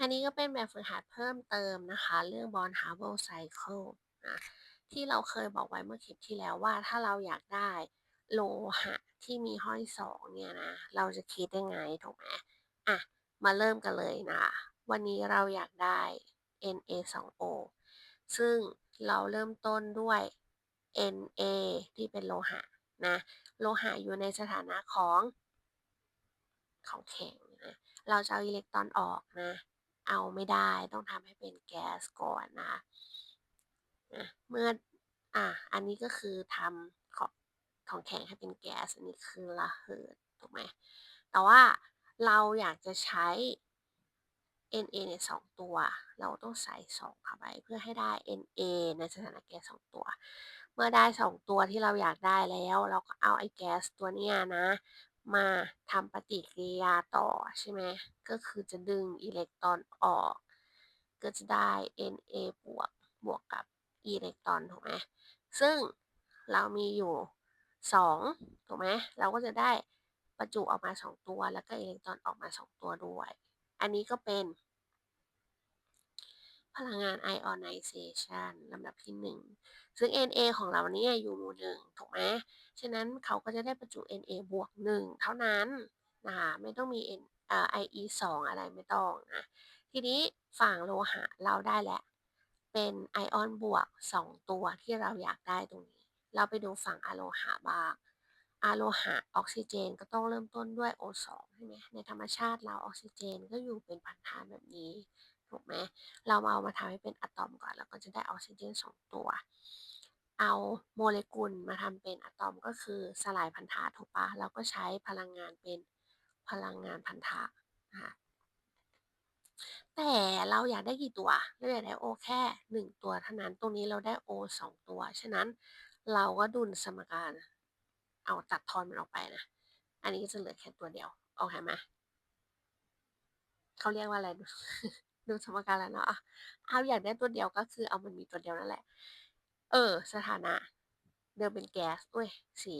อันนี้ก็เป็นแบบฝึกหัดเพิ่มเติมนะคะ เรื่อง Bond Harbor Cycle นะที่เราเคยบอกไว้เมื่อคลิปที่แล้วว่าถ้าเราอยากได้โลหะที่มีห้อยสองเนี่ยนะ เราจะคิดยังไงถูกไหมอะ มาเริ่มกันเลยนะ วันนี้เราอยากได้ Na2O ซึ่งเราเริ่มต้นด้วย Na ที่เป็นโลหะนะ โลหะอยู่ในสถานะของของแข็งนะ เราจะเอาอิเล็กตรอนออกนะ เอาไม่ได้ต้องทำให้เป็นแก๊สก่อนนะเมื่ออะอันนี้ก็คือทำของของแข็งให้เป็นแก๊สอันนี้คือระเหิดถูกไหมแต่ว่าเราอยากจะใช้ Na ในสองตัว เราต้องใส่สองเข้าไปเพื่อให้ได้ Na ในสถานะแก๊สสองตัว เมื่อได้สองตัวที่เราอยากได้แล้ว เราก็เอาไอ้แก๊สตัวเนี้ยนะ มาทำปฏิกิริยาต่อใช่ไหมก็คือจะดึงอิเล็กตรอนออก ก็จะได้ Na บวกบวกกับอิเล็กตรอนถูกไหมซึ่งเรามีอยู่สองถูกไหมเราก็จะได้ประจุออกมาสองตัว แล้วก็อิเล็กตรอนออกมาสองตัวด้วย อันนี้ก็เป็น พลังงาน ionization ลำดับที่ 1 ซึ่ง Na ของเราเนี่ยอยู่หมู่หนึ่งถูกไหมฉะนั้นเขาก็จะได้ประจุ Na บวก 1 เท่านั้นนะคะไม่ต้องมี N เอ่อ IE 2 อะไรไม่ต้องนะทีนี้ฝั่งโลหะเราได้แล้วเป็นไอออนบวก 2 ตัวที่เราอยากได้ตรงนี้ เราไปดูฝั่งอะโลหะบ้างอะโลหะออกซิเจนก็ต้องเริ่มต้นด้วย O2 ใช่ไหมในธรรมชาติเราออกซิเจนก็อยู่เป็นพันธานแบบนี้ ถูกไหมเราเอามาทำให้เป็นอะตอมก่อน แล้วก็จะได้ออกซิเจน2ตัว เอาโมเลกุลมาทำเป็นอะตอมก็คือสลายพันธะถูกปะเราก็ใช้พลังงานเป็นพลังงานพันธะนะคะแต่เราอยากได้กี่ตัว เราอยากได้ O แค่ 1 ตัวเท่านั้น ตรงนี้เราได้ O 2ตัว ฉะนั้นเราก็ดุลสมการ เอาตัดทอนมันออกไปนะ อันนี้ก็จะเหลือแค่ตัวเดียว โอเคไหมเขาเรียกว่าอะไร ดูสมการแล้วเนาะเอาอยากได้ตัวเดียวก็คือเอามันมีตัวเดียวนั่นแหละ เออ สถานะ เดิมเป็นแก๊สอุ้ยสี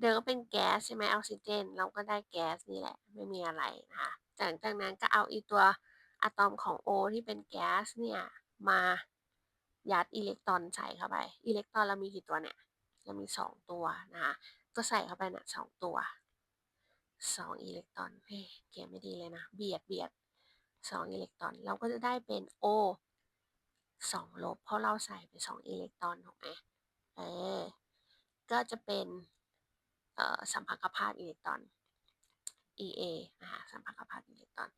เดิมก็เป็นแก๊สใช่ไหมออกซิเจน เราก็ได้แก๊สนี่แหละ ไม่มีอะไรนะคะจากจากนั้นก็เอาอีตัวอะตอมของ O ที่เป็นแก๊สเนี่ยมายัดอิเล็กตรอนใส่เข้าไป อิเล็กตรอนเรามีกี่ตัวเนี่ย เรามี 2 ตัวนะคะก็ใส่เข้าไปนะสองตัว 2 อิเล็กตรอนเฮ้ยเขียไม่ดีเลยนะ เบียดเบียด 2 อิเล็กตรอน เราก็จะได้เป็น O 2 ลบ เพราะเราใส่ไป 2 อิเล็กตรอนถูกไหมเออ ก็จะเป็นสัมพัทธภาพอิเล็กตรอน EA นะคะสัมพัทธภาพอิเล็กตรอน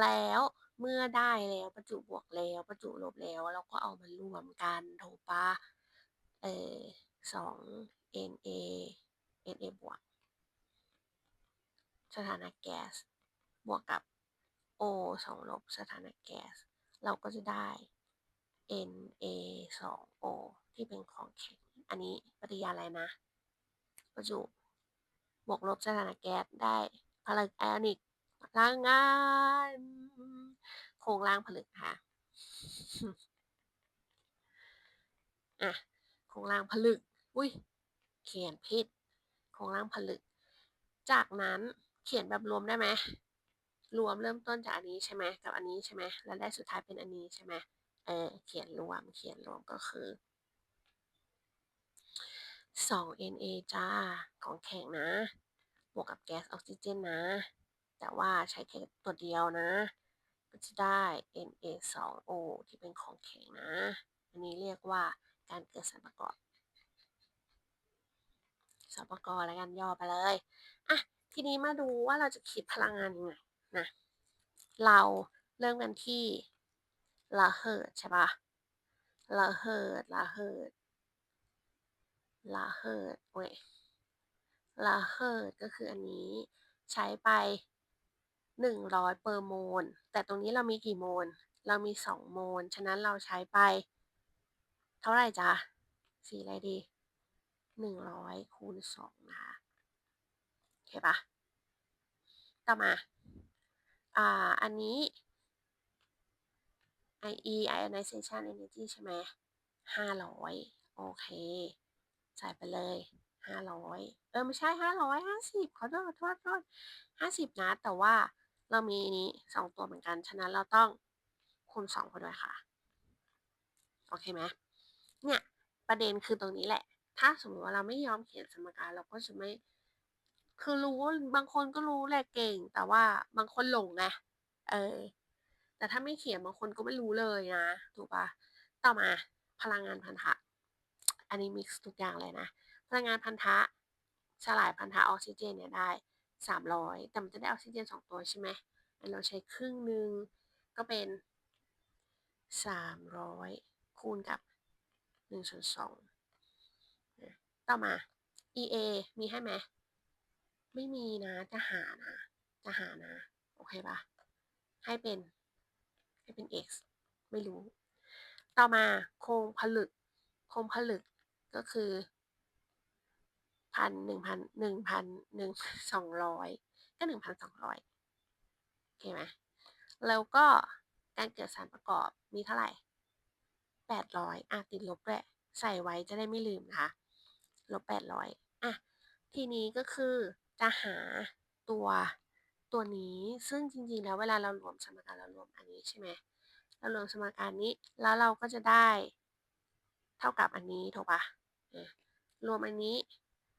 แล้วเมื่อได้แล้วประจุบวกแล้ว ประจุลบแล้วเราก็เอามารวมกันถูกปะเออสอง Na Na บวก สถานะแก๊สบวกกับ O สองลบสถานะแก๊ส เราก็จะได้ Na สอง O ที่เป็นของแข็ง อันนี้ปฏิกิริยาอะไรนะ ประจุ บวกลบสถานะแก๊สได้ผลึกไอออนิกพลังงานโครงร่างผลึกค่ะอะโครงร่างผลึก อุ้ย เขียนผิดโครงร่างผลึก จากนั้นเขียนแบบรวมได้ไหม รวมเริ่มต้นจากอันนี้ใช่ไหมกับอันนี้ใช่ไหมแล้วได้สุดท้ายเป็นอันนี้ใช่ไหมเออเขียนรวมเขียนรวมก็คือ2 Na จ้า ของแข็งนะ บวกกับแก๊สออกซิเจนนะ แต่ว่าใช้แค่ตัวเดียวนะ ก็จะได้ Na2O ที่เป็นของแข็งนะ อันนี้เรียกว่าการเกิดสารประกอบสารประกอบแล้วกันย่อไปเลย อะ ทีนี้มาดูว่าเราจะคิดพลังงานยังไง นะเราเริ่มกันที่ละเหิดใช่ปะละเหิดละเหิดละเหิดเว้ยละเหิดก็คืออันนี้ใช้ไป 100 เปอร์โมล แต่ตรงนี้เรามีกี่โมล เรามี 2 โมล ฉะนั้นเราใช้ไป เท่าไหร่จ๊ะสีอะไรดี 100คูณ2นะคะโอเคปะต่อมา อ่า อันนี้ IE ionization energy ใช่ไหม500โอเคใส่ไปเลย500เออ ไม่ใช่500 50ขอโทษขอโทษขอโทษ50นะ แต่ว่าเรามีนี้สองตัวเหมือนกัน ฉะนั้นเราต้องคูณสองไปด้วยค่ะ โอเคไหมเนี่ย ประเด็นคือตรงนี้แหละ ถ้าสมมติว่าเราไม่ยอมเขียนสมการเราก็จะไม่ คือรู้ว่าบางคนก็รู้แหละเก่ง แต่ว่าบางคนหลงไงเออ แต่ถ้าไม่เขียนบางคนก็ไม่รู้เลยนะถูกปะต่อมาพลังงานพันธะ อันนี้มิกซ์ทุกอย่างเลยนะ พลังงานพันธะสลายพันธะออกซิเจนเนี่ยได้300แต่มันจะได้ออกซิเจน2ตัวใช่ไหมเราใช้ครึ่งหนึ่งก็เป็น300คูณกับ1ส่วน2ต่อมา EA มีให้ไหม ไม่มีนะจะหานะจะหานะ โอเคปะให้เป็น ให้เป็น x ไม่รู้ ต่อมาโครงผลึก โครงผลึกก็คือพันหนึ่งพันหนึ่งพันหนึ่งสองร้อยก็หนึ่งพันสองร้อยโอเคไหมแล้วก็การเกิดสารประกอบมีเท่าไหร่แปดร้อยอะติดลบด้วยใส่ไว้จะได้ไม่ลืมนะคะลบแปดร้อยอะทีนี้ก็คือ จะหาตัวตัวนี้ซึ่งจริงๆแล้วเวลาเรารวมสมการเรารวมอันนี้ใช่ไหมเรารวมสมการนี้แล้วเราก็จะได้เท่ากับอันนี้ถูกปะรวมอันนี้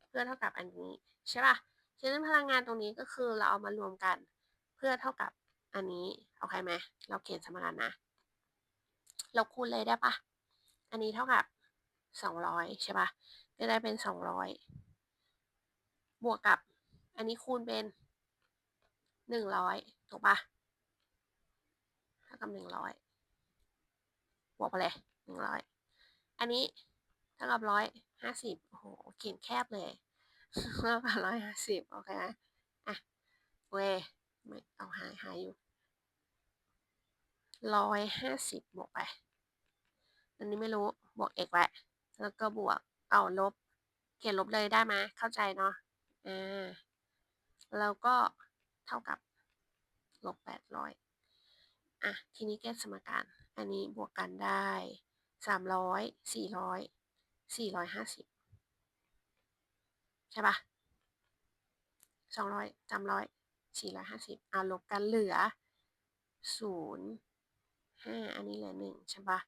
เพื่อเท่ากับอันนี้ใช่ป่ะฉะนั้นพลังงานตรงนี้ก็คือเราเอามารวมกันเพื่อเท่ากับอันนี้โอเคไหมเราเขียนสมการนะ เราคูณเลยได้ปะอันนี้เท่ากับสองร้อยใช่ปะก็ได้เป็นสองร้อยบวกกับ อันนี้คูณเป็นหนึ่งร้อยถูกปะเท่ากับหนึ่งร้อยบวกไปเลยหนึ่งร้อยอันนี้เท่ากับร้อยห้าสิบโอ้โหเขียนแคบเลยเท่ากับร้อยห้าสิบโอเคไหมอะเวไม่เอาหายหายอยู่ร้อยห้าสิบบวกไป อันนี้ไม่รู้ บวกเอกไว้แล้วก็บวก เอาลบ เขียนลบเลยได้ไหมเข้าใจเนาะ อ่า แล้วก็เท่ากับลบ800 อะ ทีนี้แก้สมการ อันนี้บวกกันได้ 300 400 450 ใช่ปะ200 300 450เอาลบกันเหลือ 0 5 อันนี้เหลือ 1 ใช่ปะ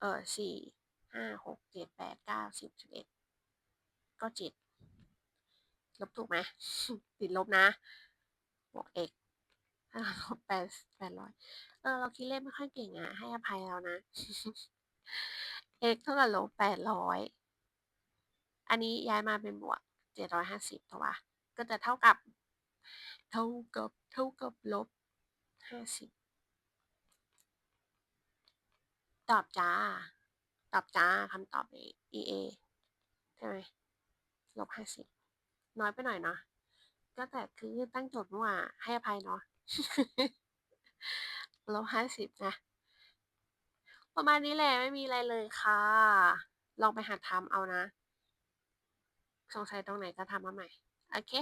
เออ4 5 6 7 8 9 10 11 ก็ 7 ลบถูกไหมติดลบนะบวกเอกลบแปดแปดร้อยเออเราคิดเลขไม่ค่อยเก่งอะ ให้อภัยเรานะ x เท่ากับลบแปดร้อยอันนี้ย้ายมาเป็นบวกเจ็ดร้อยห้าสิบถูกปะก็จะเท่ากับ เท่ากับเท่ากับลบห้าสิบตอบจ้า ตอบจ้าคำตอบ EA ใช่ไหมลบห้าสิบ น้อยไปหน่อยเนาะก็แต่คือตั้งโจทย์เมื่อวานให้อภัยเนาะลบห้าสิบนะ ประมาณนี้แหละไม่มีอะไรเลยค่ะ ลองไปหาทำเอานะ สงสัยตรงไหนก็ทำมาใหม่ โอเค